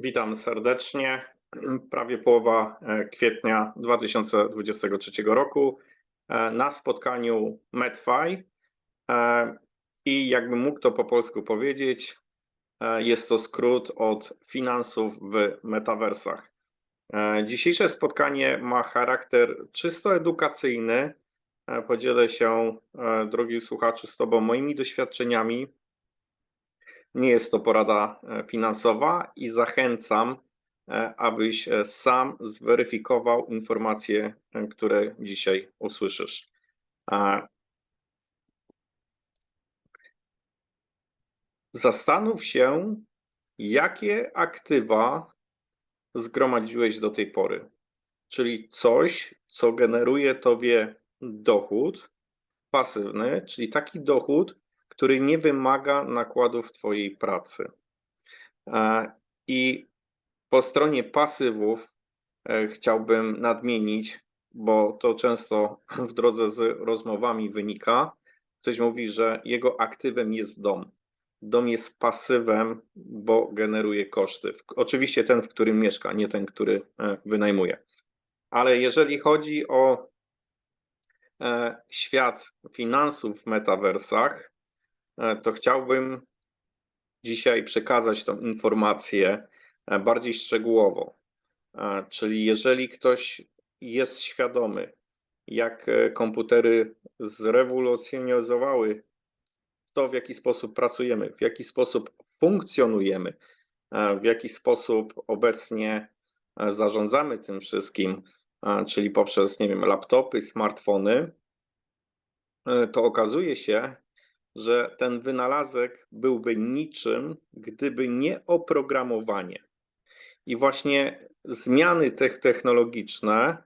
Witam serdecznie. Prawie połowa e, kwietnia 2023 roku e, na spotkaniu MedFi e, i jakbym mógł to po polsku powiedzieć, jest to skrót od finansów w metaversach. Dzisiejsze spotkanie ma charakter czysto edukacyjny. Podzielę się, drogi słuchaczu, z Tobą moimi doświadczeniami nie jest to porada e, finansowa i zachęcam, e, abyś e, sam zweryfikował informacje, które dzisiaj usłyszysz. Zastanów się, jakie aktywa zgromadziłeś do tej pory, czyli coś, co generuje tobie dochód pasywny, czyli taki dochód, który nie wymaga nakładów Twojej pracy. E, I po stronie pasywów e, chciałbym nadmienić, bo to często w drodze z rozmowami wynika. Ktoś mówi, że jego aktywem jest dom. Dom jest pasywem, bo generuje koszty. Oczywiście ten, w którym mieszka, nie ten, który e, wynajmuje. Ale jeżeli chodzi o świat finansów w metaversach, to chciałbym dzisiaj przekazać tą informację e, bardziej szczegółowo. E, czyli jeżeli ktoś jest świadomy, jak komputery zrewolucjonizowały to, w jaki sposób pracujemy, w jaki sposób funkcjonujemy, w jaki sposób obecnie zarządzamy tym wszystkim, czyli poprzez, nie wiem, laptopy, smartfony, to okazuje się, że ten wynalazek byłby niczym, gdyby nie oprogramowanie. I właśnie zmiany technologiczne,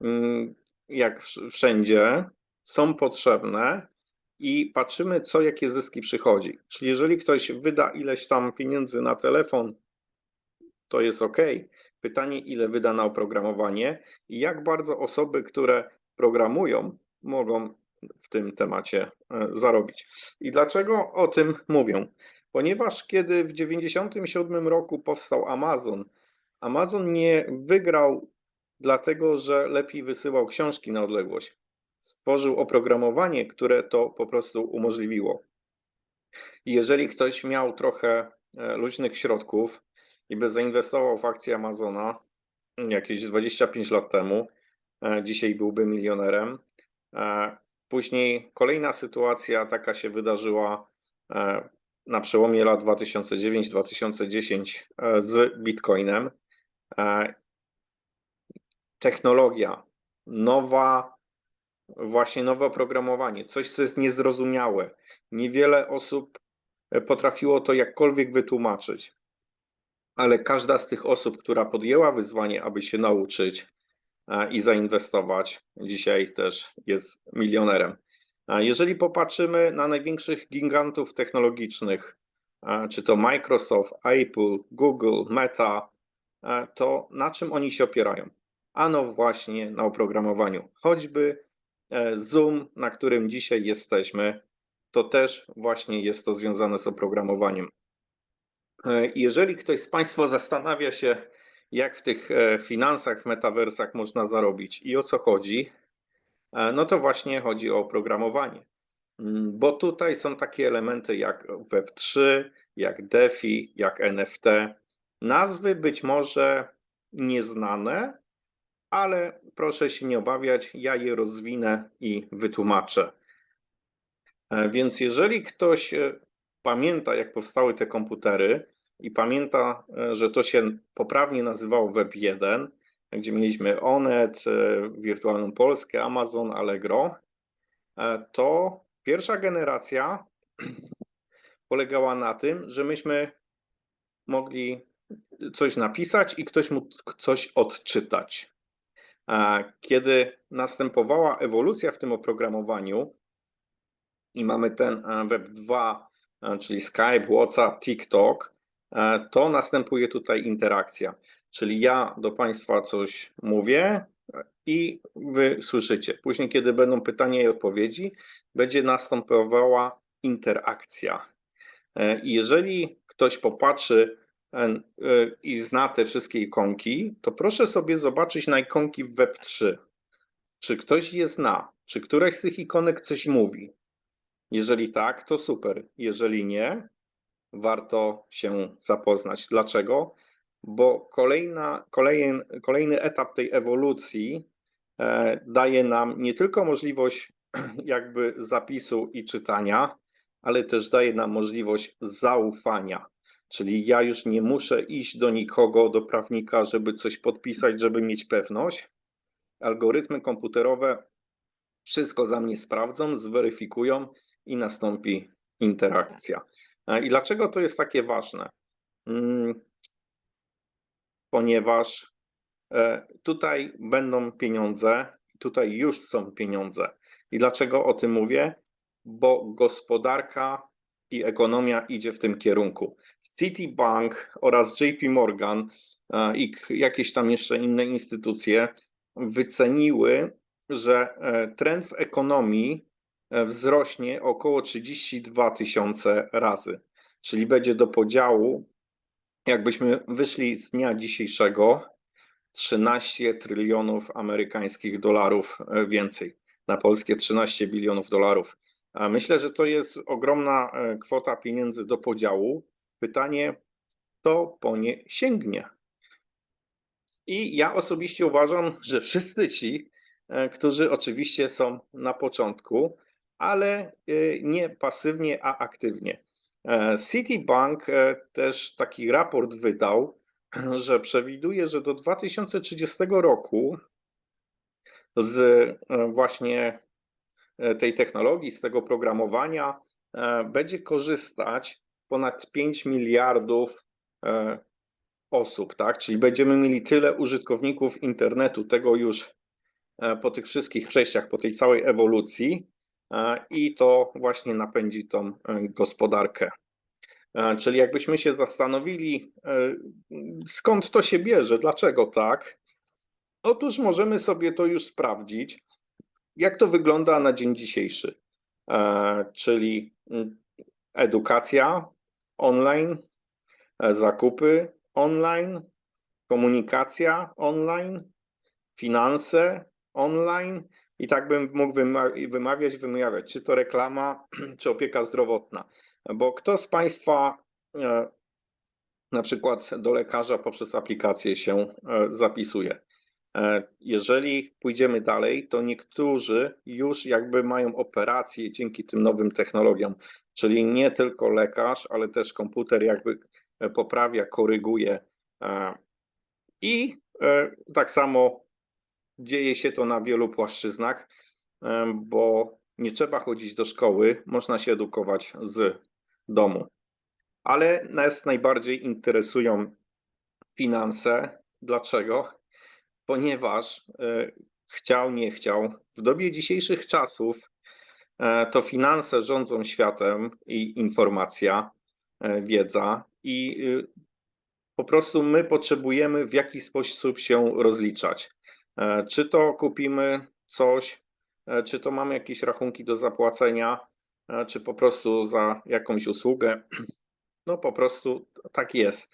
mm, jak wszędzie, są potrzebne i patrzymy, co jakie zyski przychodzi. Czyli jeżeli ktoś wyda ileś tam pieniędzy na telefon, to jest ok. Pytanie, ile wyda na oprogramowanie i jak bardzo osoby, które programują, mogą w tym temacie e, zarobić. I dlaczego o tym mówię? Ponieważ kiedy w 1997 roku powstał Amazon, Amazon nie wygrał dlatego, że lepiej wysyłał książki na odległość. Stworzył oprogramowanie, które to po prostu umożliwiło. Jeżeli ktoś miał trochę e, luźnych środków i by zainwestował w akcję Amazona jakieś 25 lat temu, e, dzisiaj byłby milionerem, Później kolejna sytuacja taka się wydarzyła e, na przełomie lat 2009-2010 e, z Bitcoinem. E, technologia, nowa, właśnie nowe oprogramowanie, coś, co jest niezrozumiałe. Niewiele osób potrafiło to jakkolwiek wytłumaczyć, ale każda z tych osób, która podjęła wyzwanie, aby się nauczyć, i zainwestować. Dzisiaj też jest milionerem. Jeżeli popatrzymy na największych gigantów technologicznych, czy to Microsoft, Apple, Google, Meta, to na czym oni się opierają? Ano właśnie na oprogramowaniu. Choćby e, Zoom, na którym dzisiaj jesteśmy, to też właśnie jest to związane z oprogramowaniem. E, jeżeli ktoś z Państwa zastanawia się, jak w tych e, finansach, w metaversach można zarobić i o co chodzi, e, no to właśnie chodzi o oprogramowanie. Mm, bo tutaj są takie elementy jak Web3, jak DeFi, jak NFT. Nazwy być może nieznane, ale proszę się nie obawiać, ja je rozwinę i wytłumaczę. E, więc jeżeli ktoś pamięta, jak powstały te komputery, i pamięta, e, że to się poprawnie nazywało Web 1, gdzie mieliśmy Onet, e, Wirtualną Polskę, Amazon, Allegro, e, to pierwsza generacja polegała na tym, że myśmy mogli coś napisać i ktoś mógł coś odczytać. Kiedy następowała ewolucja w tym oprogramowaniu i mamy ten Web 2, czyli Skype, WhatsApp, TikTok, to następuje tutaj interakcja. Czyli ja do Państwa coś mówię i Wy słyszycie. Później, kiedy będą pytania i odpowiedzi, będzie następowała interakcja. E, jeżeli ktoś popatrzy e, i zna te wszystkie ikonki, to proszę sobie zobaczyć na ikonki w Web3. Czy ktoś je zna? Czy któraś z tych ikonek coś mówi? Jeżeli tak, to super. Jeżeli nie, warto się zapoznać. Dlaczego? Bo kolejna, kolejny, kolejny etap tej ewolucji e, daje nam nie tylko możliwość jakby zapisu i czytania, ale też daje nam możliwość zaufania. Czyli ja już nie muszę iść do nikogo, do prawnika, żeby coś podpisać, żeby mieć pewność. Algorytmy komputerowe wszystko za mnie sprawdzą, zweryfikują i nastąpi interakcja. E, I dlaczego to jest takie ważne? Mm, Ponieważ e, tutaj będą pieniądze, tutaj już są pieniądze. I dlaczego o tym mówię? Bo gospodarka i ekonomia idzie w tym kierunku. Citibank oraz JP Morgan e, i jakieś tam jeszcze inne instytucje wyceniły, że trend w ekonomii wzrośnie około 32 tysiące razy. Czyli będzie do podziału, jakbyśmy wyszli z dnia dzisiejszego, 13 trylionów amerykańskich dolarów e, więcej. Na polskie 13 bilionów dolarów. Myślę, że to jest ogromna e, kwota pieniędzy do podziału. Pytanie, kto po nie sięgnie? I ja osobiście uważam, że wszyscy ci, e, którzy oczywiście są na początku, ale e, nie pasywnie, a aktywnie. E, Citibank e, też taki raport wydał, że przewiduje, że do 2030 roku z właśnie tej technologii, z tego programowania będzie korzystać ponad 5 miliardów osób, tak? Czyli będziemy mieli tyle użytkowników internetu, tego już po tych wszystkich przejściach, po tej całej ewolucji i to właśnie napędzi tą e, gospodarkę. E, Czyli jakbyśmy się zastanowili, e, skąd to się bierze, dlaczego tak? Otóż możemy sobie to już sprawdzić, jak to wygląda na dzień dzisiejszy. E, Czyli mm, edukacja online, e, zakupy online, komunikacja online, finanse online i tak bym mógł wyma- wymawiać, wymawiać, czy to reklama, czy opieka zdrowotna. Bo kto z Państwa e, na przykład do lekarza poprzez aplikację się e, zapisuje? E, Jeżeli pójdziemy dalej, to niektórzy już jakby mają operacje dzięki tym nowym technologiom, czyli nie tylko lekarz, ale też komputer jakby poprawia, koryguje. I tak samo dzieje się to na wielu płaszczyznach, bo nie trzeba chodzić do szkoły, można się edukować z domu. Ale nas najbardziej interesują finanse. Dlaczego? Ponieważ e, chciał, nie chciał, w dobie dzisiejszych czasów e, to finanse rządzą światem i informacja, e, wiedza i y, po prostu my potrzebujemy w jakiś sposób się rozliczać. E, Czy to kupimy coś, e, czy to mamy jakieś rachunki do zapłacenia, e, czy po prostu za jakąś usługę. No po prostu tak jest.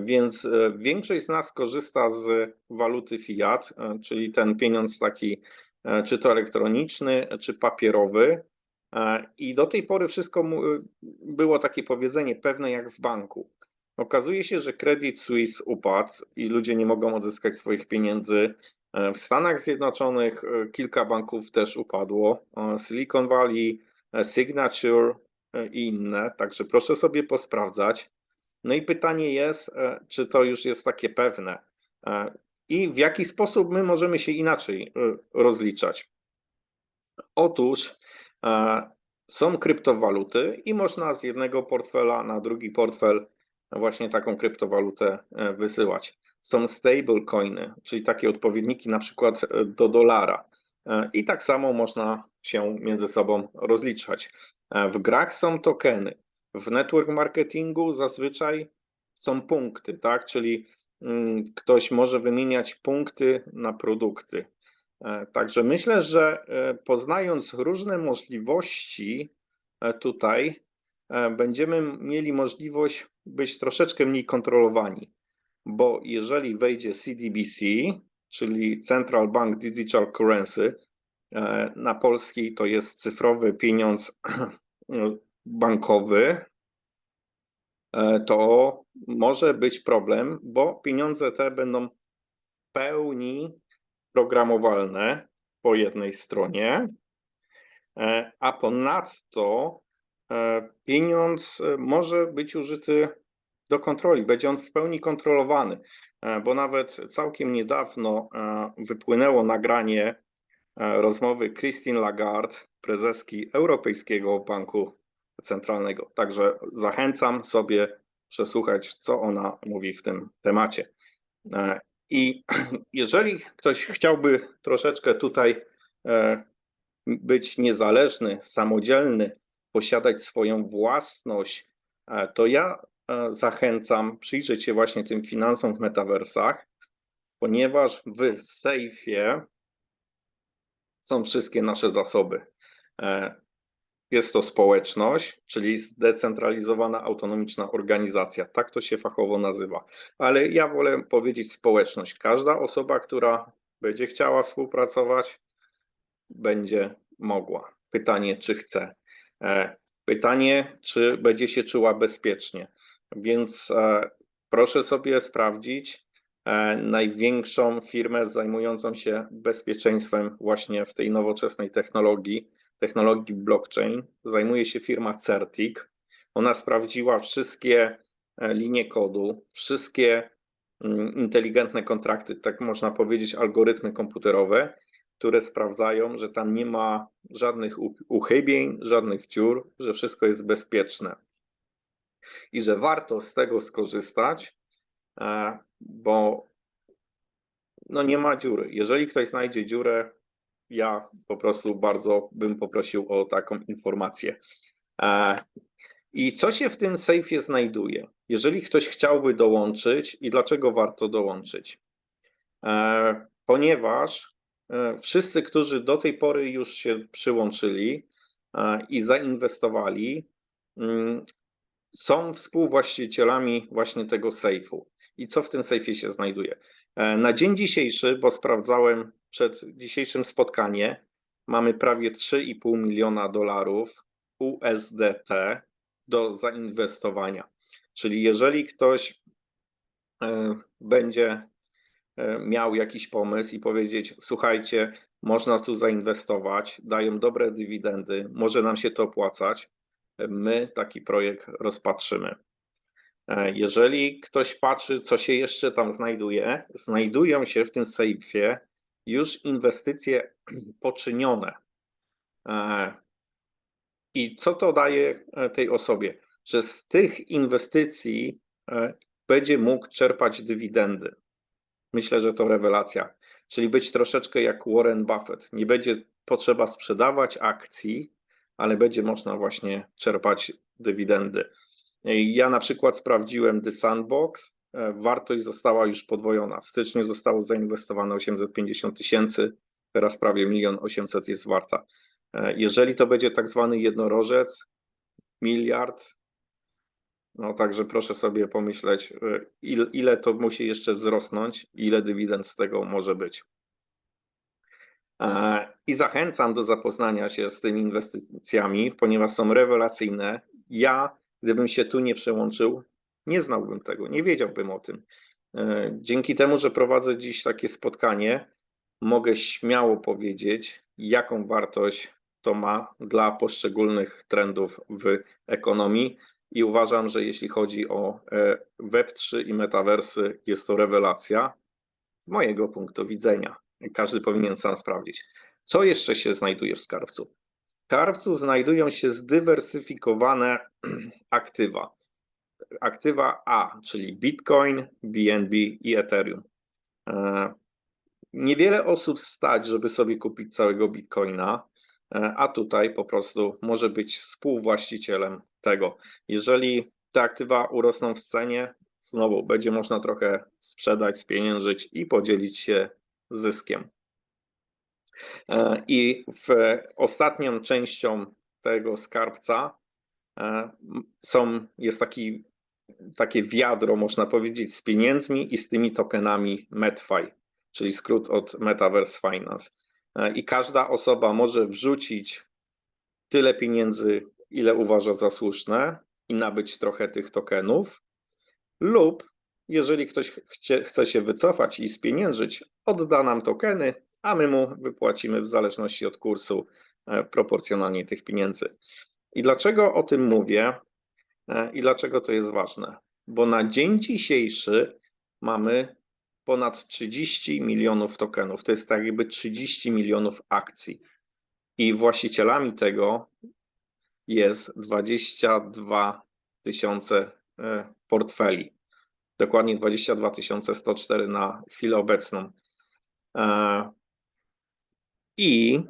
Więc większość z nas korzysta z waluty fiat, czyli ten pieniądz taki, czy to elektroniczny, czy papierowy. I do tej pory wszystko było takie powiedzenie pewne jak w banku. Okazuje się, że Credit Suisse upadł i ludzie nie mogą odzyskać swoich pieniędzy. E, W Stanach Zjednoczonych e, kilka banków też upadło. e, Silicon Valley, Signature i inne. Także proszę sobie posprawdzać. No i pytanie jest, czy to już jest takie pewne i w jaki sposób my możemy się inaczej rozliczać. Otóż są kryptowaluty i można z jednego portfela na drugi portfel właśnie taką kryptowalutę e, wysyłać. Są stablecoiny, czyli takie odpowiedniki na przykład e, do dolara. E, I tak samo można się między sobą rozliczać. W grach są tokeny. W network marketingu zazwyczaj są punkty, tak? Czyli mm, ktoś może wymieniać punkty na produkty. Także myślę, że poznając różne możliwości tutaj, będziemy mieli możliwość być troszeczkę mniej kontrolowani, bo jeżeli wejdzie CDBC, czyli Central Bank Digital Currency, e, na polski to jest cyfrowy pieniądz bankowy, e, to może być problem, bo pieniądze te będą w pełni programowalne po jednej stronie, e, a ponadto pieniądz może być użyty do kontroli, będzie on w pełni kontrolowany, bo nawet całkiem niedawno wypłynęło nagranie rozmowy Christine Lagarde, prezeski Europejskiego Banku Centralnego. Także zachęcam sobie przesłuchać, co ona mówi w tym temacie. E, I jeżeli ktoś chciałby troszeczkę tutaj e, być niezależny, samodzielny, posiadać swoją własność, e, to ja zachęcam przyjrzeć się właśnie tym finansom w metaversach, ponieważ w sejfie są wszystkie nasze zasoby. Jest to społeczność, czyli zdecentralizowana, autonomiczna organizacja. Tak to się fachowo nazywa. Ale ja wolę powiedzieć społeczność. Każda osoba, która będzie chciała współpracować, będzie mogła. Pytanie, czy chce. E, pytanie, czy będzie się czuła bezpiecznie. Więc e, proszę sobie sprawdzić e, największą firmę zajmującą się bezpieczeństwem właśnie w tej nowoczesnej technologii technologii blockchain zajmuje się firma Certic. Ona sprawdziła wszystkie linie kodu, wszystkie mm, inteligentne kontrakty, tak można powiedzieć, algorytmy komputerowe, które sprawdzają, że tam nie ma żadnych uchybień, żadnych dziur, że wszystko jest bezpieczne. I że warto z tego skorzystać, e, bo no nie ma dziury. Jeżeli ktoś znajdzie dziurę, ja po prostu bardzo bym poprosił o taką informację. E, I co się w tym sejfie znajduje? Jeżeli ktoś chciałby dołączyć i dlaczego warto dołączyć? E, ponieważ wszyscy, którzy do tej pory już się przyłączyli i zainwestowali, mm, są współwłaścicielami właśnie tego sejfu. I co w tym sejfie się znajduje? Na dzień dzisiejszy, bo sprawdzałem przed dzisiejszym spotkaniem mamy prawie 3,5 miliona dolarów USDT do zainwestowania. Czyli jeżeli ktoś e, będzie e, miał jakiś pomysł i powiedzieć: Słuchajcie, można tu zainwestować, dają dobre dywidendy, może nam się to opłacać, my taki projekt rozpatrzymy. E, jeżeli ktoś patrzy, co się jeszcze tam znajduje, znajdują się w tym sejfie już inwestycje poczynione. E, I co to daje e, tej osobie? Że z tych inwestycji e, będzie mógł czerpać dywidendy. Myślę, że to rewelacja. Czyli być troszeczkę jak Warren Buffett. Nie będzie potrzeba sprzedawać akcji, ale będzie można właśnie czerpać dywidendy. Ja na przykład sprawdziłem The Sandbox E, wartość została już podwojona. W styczniu zostało zainwestowane 850 tysięcy, teraz prawie 1 800 jest warta. E, jeżeli to będzie tak zwany jednorożec, miliard, no także proszę sobie pomyśleć, e, ile, ile to musi jeszcze wzrosnąć, ile dywidend z tego może być. I zachęcam do zapoznania się z tymi inwestycjami, ponieważ są rewelacyjne. Ja, gdybym się tu nie przełączył, nie znałbym tego, nie wiedziałbym o tym. E, dzięki temu, że prowadzę dziś takie spotkanie, mogę śmiało powiedzieć, jaką wartość to ma dla poszczególnych trendów w ekonomii. I uważam, że jeśli chodzi o e, Web3 i metaversy, jest to rewelacja z mojego punktu widzenia. Każdy powinien sam sprawdzić. Co jeszcze się znajduje w skarbcu? W skarbcu znajdują się zdywersyfikowane aktywa aktywa A, czyli Bitcoin, BNB i Ethereum. E, niewiele osób stać, żeby sobie kupić całego Bitcoina, e, a tutaj po prostu może być współwłaścicielem tego. Jeżeli te aktywa urosną w cenie, znowu będzie można trochę sprzedać, spieniężyć i podzielić się zyskiem. E, I w ostatnią częścią tego skarbca E, Są, jest taki, takie wiadro, można powiedzieć, z pieniędzmi i z tymi tokenami MetFi, czyli skrót od Metaverse Finance. E, I każda osoba może wrzucić tyle pieniędzy, ile uważa za słuszne i nabyć trochę tych tokenów, lub jeżeli ktoś chcie, chce się wycofać i spieniężyć, odda nam tokeny, a my mu wypłacimy w zależności od kursu e, proporcjonalnie tych pieniędzy. I dlaczego o tym mówię e, i dlaczego to jest ważne? Bo na dzień dzisiejszy mamy ponad 30 milionów tokenów. To jest tak jakby 30 milionów akcji. I właścicielami tego jest 22 tysiące e, portfeli. Dokładnie 22 104 na chwilę obecną. E, I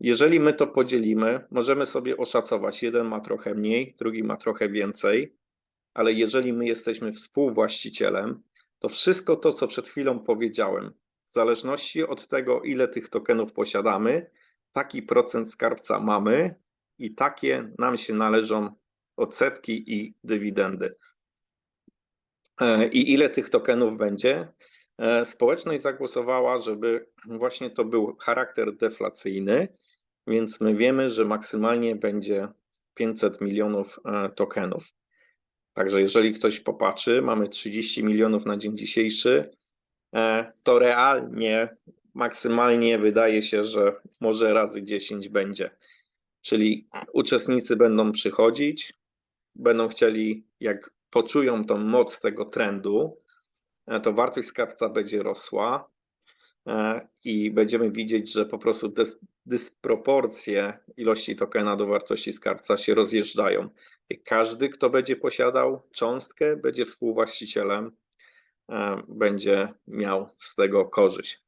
jeżeli my to podzielimy, możemy sobie oszacować. Jeden ma trochę mniej, drugi ma trochę więcej, ale jeżeli my jesteśmy współwłaścicielem, to wszystko to, co przed chwilą powiedziałem, w zależności od tego, ile tych tokenów posiadamy, taki procent skarbca mamy i takie nam się należą odsetki i dywidendy. E, I ile tych tokenów będzie? E, Społeczność zagłosowała, żeby właśnie to był charakter deflacyjny, więc my wiemy, że maksymalnie będzie 500 milionów e, tokenów. Także jeżeli ktoś popatrzy, mamy 30 milionów na dzień dzisiejszy, to realnie maksymalnie wydaje się, że może razy 10 będzie. Czyli uczestnicy będą przychodzić, będą chcieli, jak poczują tą moc tego trendu, e, to wartość skarbca będzie rosła e, i będziemy widzieć, że po prostu dys, dysproporcje ilości tokena do wartości skarbca się rozjeżdżają. I każdy, kto będzie posiadał cząstkę, będzie współwłaścicielem, e, będzie miał z tego korzyść.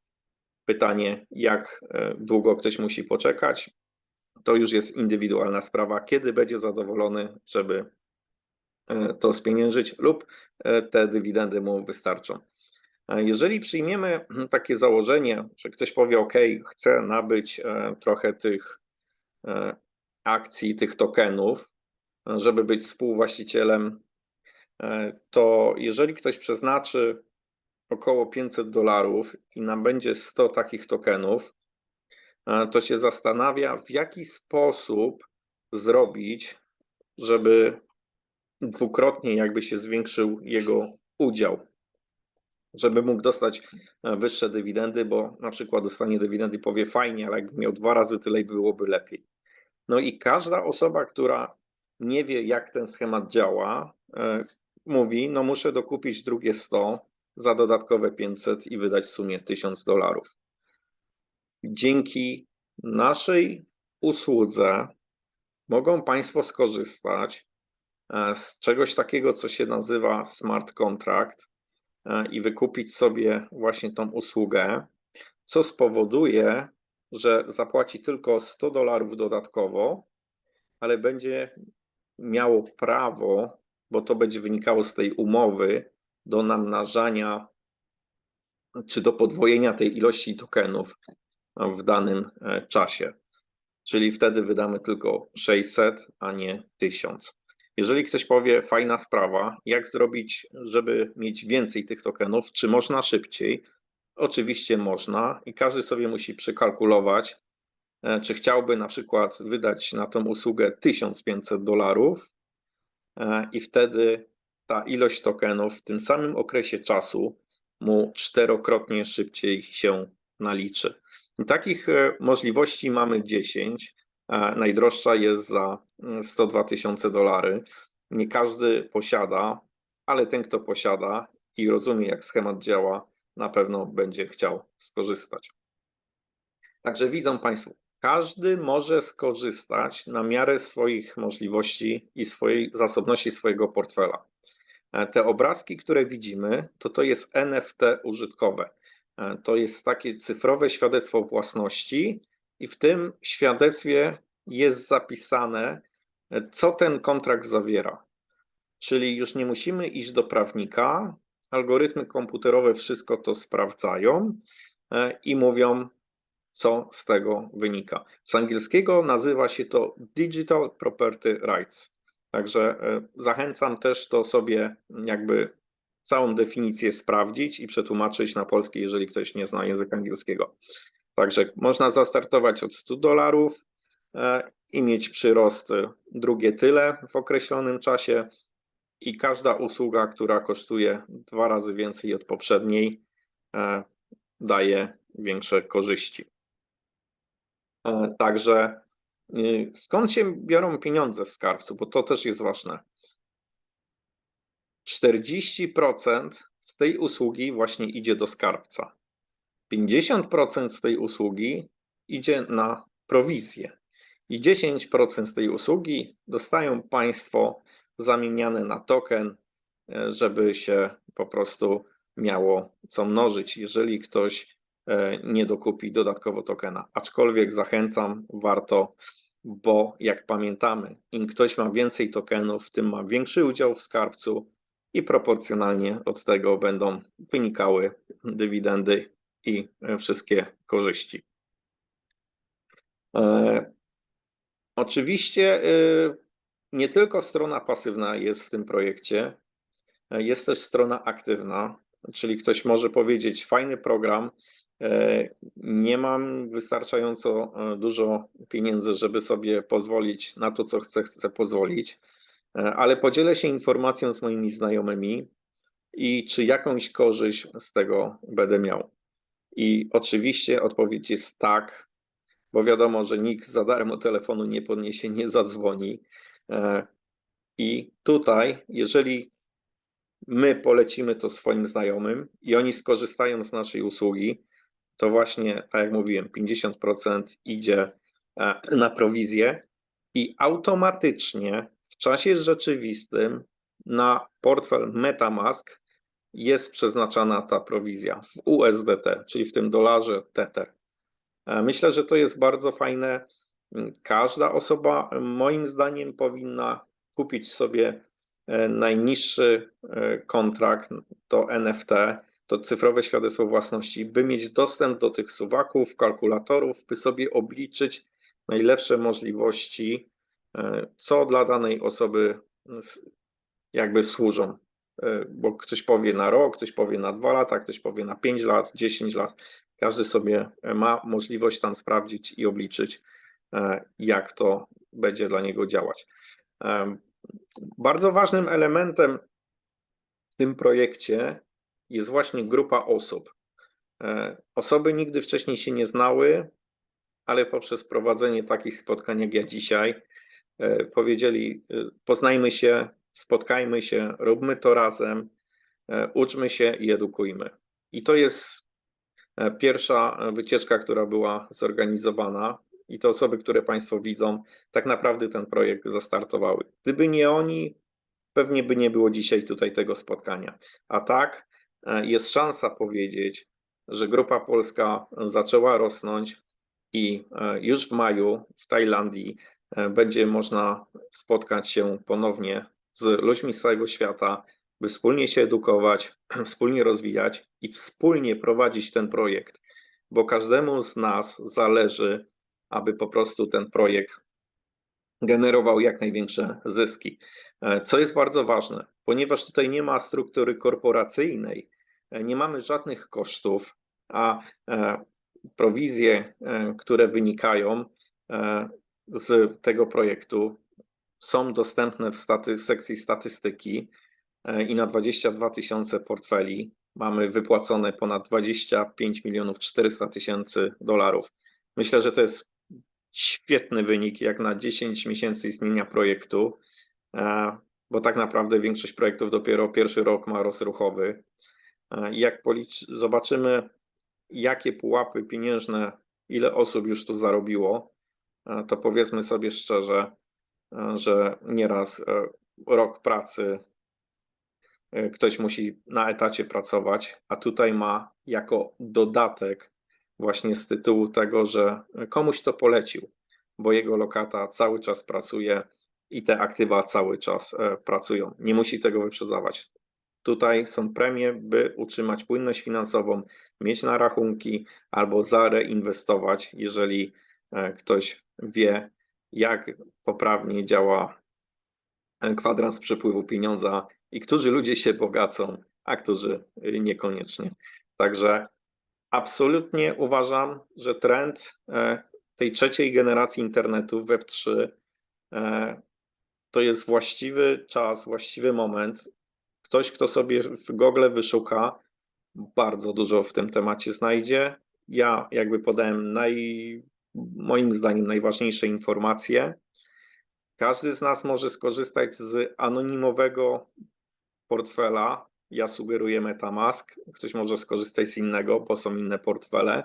Pytanie, jak długo ktoś musi poczekać, to już jest indywidualna sprawa, kiedy będzie zadowolony, żeby e, to spieniężyć lub e, te dywidendy mu wystarczą. Jeżeli przyjmiemy takie założenie, że ktoś powie, OK, chcę nabyć e, trochę tych akcji, tych tokenów, żeby być współwłaścicielem, to jeżeli ktoś przeznaczy około 500 dolarów i nabędzie 100 takich tokenów, to się zastanawia, w jaki sposób zrobić, żeby dwukrotnie jakby się zwiększył jego udział żeby mógł dostać e, wyższe dywidendy, bo na przykład dostanie dywidendy powie fajnie, ale jakby miał dwa razy tyle byłoby lepiej. No i każda osoba, która nie wie, jak ten schemat działa, e, mówi, no muszę dokupić drugie 100 za dodatkowe 500 i wydać w sumie 1000 dolarów. Dzięki naszej usłudze mogą Państwo skorzystać e, z czegoś takiego, co się nazywa smart contract e, i wykupić sobie właśnie tą usługę, co spowoduje, że zapłaci tylko 100 dolarów dodatkowo, ale będzie miało prawo, bo to będzie wynikało z tej umowy, do namnażania czy do podwojenia tej ilości tokenów w danym e, czasie. Czyli wtedy wydamy tylko 600, a nie 1000. Jeżeli ktoś powie, fajna sprawa, jak zrobić, żeby mieć więcej tych tokenów, czy można szybciej? Oczywiście można i każdy sobie musi przekalkulować, e, czy chciałby na przykład wydać na tą usługę 1500 dolarów e, i wtedy ta ilość tokenów w tym samym okresie czasu mu czterokrotnie szybciej się naliczy. Takich e, możliwości mamy 10. E, Najdroższa jest za mm, 102 tysiące dolary. Nie każdy posiada, ale ten, kto posiada i rozumie, jak schemat działa, na pewno będzie chciał skorzystać. Także widzą Państwo, każdy może skorzystać na miarę swoich możliwości i swojej zasobności swojego portfela. E, Te obrazki, które widzimy, to to jest NFT użytkowe. E, To jest takie cyfrowe świadectwo własności i w tym świadectwie jest zapisane, e, co ten kontrakt zawiera. Czyli już nie musimy iść do prawnika, algorytmy komputerowe wszystko to sprawdzają e, i mówią, co z tego wynika. Z angielskiego nazywa się to Digital Property Rights. Także zachęcam też to sobie jakby całą definicję sprawdzić i przetłumaczyć na polski, jeżeli ktoś nie zna języka angielskiego. Także można zastartować od 100 dolarów e, i mieć przyrost drugie tyle w określonym czasie i każda usługa, która kosztuje dwa razy więcej od poprzedniej, e, daje większe korzyści. E, także y, skąd się biorą pieniądze w skarbcu, bo to też jest ważne. 40% z tej usługi właśnie idzie do skarbca. 50% z tej usługi idzie na prowizję i 10% z tej usługi dostają Państwo zamieniane na token, żeby się po prostu miało co mnożyć, jeżeli ktoś e, nie dokupi dodatkowo tokena. Aczkolwiek zachęcam, warto, bo jak pamiętamy, im ktoś ma więcej tokenów, tym ma większy udział w skarbcu i proporcjonalnie od tego będą wynikały dywidendy i e, wszystkie korzyści. Oczywiście nie tylko strona pasywna jest w tym projekcie, jest też strona aktywna, czyli ktoś może powiedzieć: Fajny program, e, nie mam wystarczająco e, dużo pieniędzy, żeby sobie pozwolić na to, co chcę, chcę pozwolić, e, ale podzielę się informacją z moimi znajomymi i czy jakąś korzyść z tego będę miał. I oczywiście odpowiedź jest tak, bo wiadomo, że nikt za darmo telefonu nie podniesie, nie zadzwoni. E, I tutaj, jeżeli my polecimy to swoim znajomym i oni skorzystają z naszej usługi, to właśnie, tak jak mówiłem, 50% idzie e, na prowizję i automatycznie w czasie rzeczywistym na portfel MetaMask jest przeznaczana ta prowizja w USDT, czyli w tym dolarze Tether. E, myślę, że to jest bardzo fajne Każda osoba, moim zdaniem, powinna kupić sobie e, najniższy e, kontrakt, to NFT, to cyfrowe świadectwo własności, by mieć dostęp do tych suwaków, kalkulatorów, by sobie obliczyć najlepsze możliwości, co dla danej osoby jakby służą. Bo ktoś powie na rok, ktoś powie na dwa lata, ktoś powie na pięć lat, dziesięć lat. Każdy sobie ma możliwość tam sprawdzić i obliczyć, E, jak to będzie dla niego działać. E, bardzo ważnym elementem w tym projekcie jest właśnie grupa osób. E, osoby nigdy wcześniej się nie znały, ale poprzez prowadzenie takich spotkań jak ja dzisiaj, powiedzieli: poznajmy się, spotkajmy się, róbmy to razem, uczmy się i edukujmy. I to jest pierwsza wycieczka, która była zorganizowana i te osoby, które Państwo widzą, tak naprawdę ten projekt zastartowały. Gdyby nie oni, pewnie by nie było dzisiaj tutaj tego spotkania. A tak e, jest szansa powiedzieć, że Grupa Polska zaczęła rosnąć i e, już w maju w Tajlandii e, będzie można spotkać się ponownie z ludźmi z całego świata, by wspólnie się edukować, wspólnie rozwijać i wspólnie prowadzić ten projekt, bo każdemu z nas zależy aby po prostu ten projekt generował jak największe zyski. E, co jest bardzo ważne, ponieważ tutaj nie ma struktury korporacyjnej, e, nie mamy żadnych kosztów, a e, prowizje, które wynikają z tego projektu, są dostępne w, staty, w sekcji statystyki i na 22 tysiące portfeli mamy wypłacone ponad 25 milionów 400 tysięcy dolarów. Myślę, że to jest świetny wynik jak na 10 miesięcy istnienia projektu, e, bo tak naprawdę większość projektów dopiero pierwszy rok ma rozruchowy. E, jak policz, zobaczymy, jakie pułapy pieniężne, ile osób już tu zarobiło, e, to powiedzmy sobie szczerze, że nieraz rok pracy ktoś musi na etacie pracować, a tutaj ma jako dodatek właśnie z tytułu tego, że komuś to polecił, bo jego lokata cały czas pracuje i te aktywa cały czas e, pracują. Nie musi tego wyprzedawać. Tutaj są premie, by utrzymać płynność finansową, mieć na rachunki albo zareinwestować, jeżeli e, ktoś wie, jak poprawnie działa e, kwadrans przepływu pieniądza i którzy ludzie się bogacą, a którzy y, niekoniecznie. Także absolutnie uważam, że trend e, tej trzeciej generacji internetu Web3 e, to jest właściwy czas, właściwy moment. Ktoś, kto sobie w Google wyszuka, bardzo dużo w tym temacie znajdzie. Ja jakby podałem naj, moim zdaniem najważniejsze informacje. Każdy z nas może skorzystać z anonimowego portfela. Ja sugeruję MetaMask. Ktoś może skorzystać z innego, bo są inne portfele.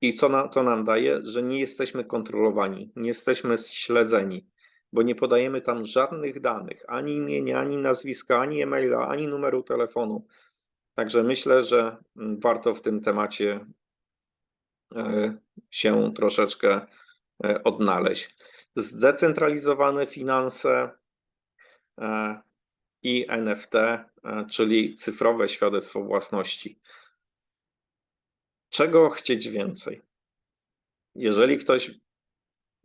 I co na, to nam daje? Że nie jesteśmy kontrolowani, nie jesteśmy śledzeni, bo nie podajemy tam żadnych danych, ani imienia, ani nazwiska, ani e-maila, ani numeru telefonu. Także myślę, że warto w tym temacie się troszeczkę e, odnaleźć. Zdecentralizowane finanse e, i NFT, czyli cyfrowe świadectwo własności. Czego chcieć więcej? Jeżeli ktoś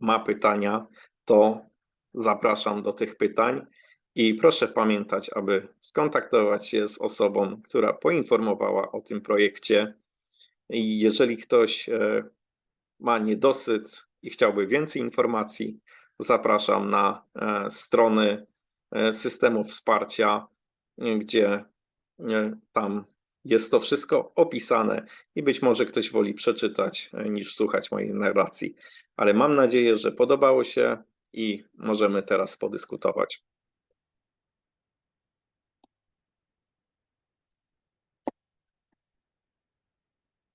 ma pytania, to zapraszam do tych pytań i proszę pamiętać, aby skontaktować się z osobą, która poinformowała o tym projekcie. I jeżeli ktoś e, ma niedosyt i chciałby więcej informacji, zapraszam na e, strony e, systemu wsparcia, gdzie tam jest to wszystko opisane i być może ktoś woli przeczytać niż słuchać mojej narracji. Ale mam nadzieję, że podobało się i możemy teraz podyskutować.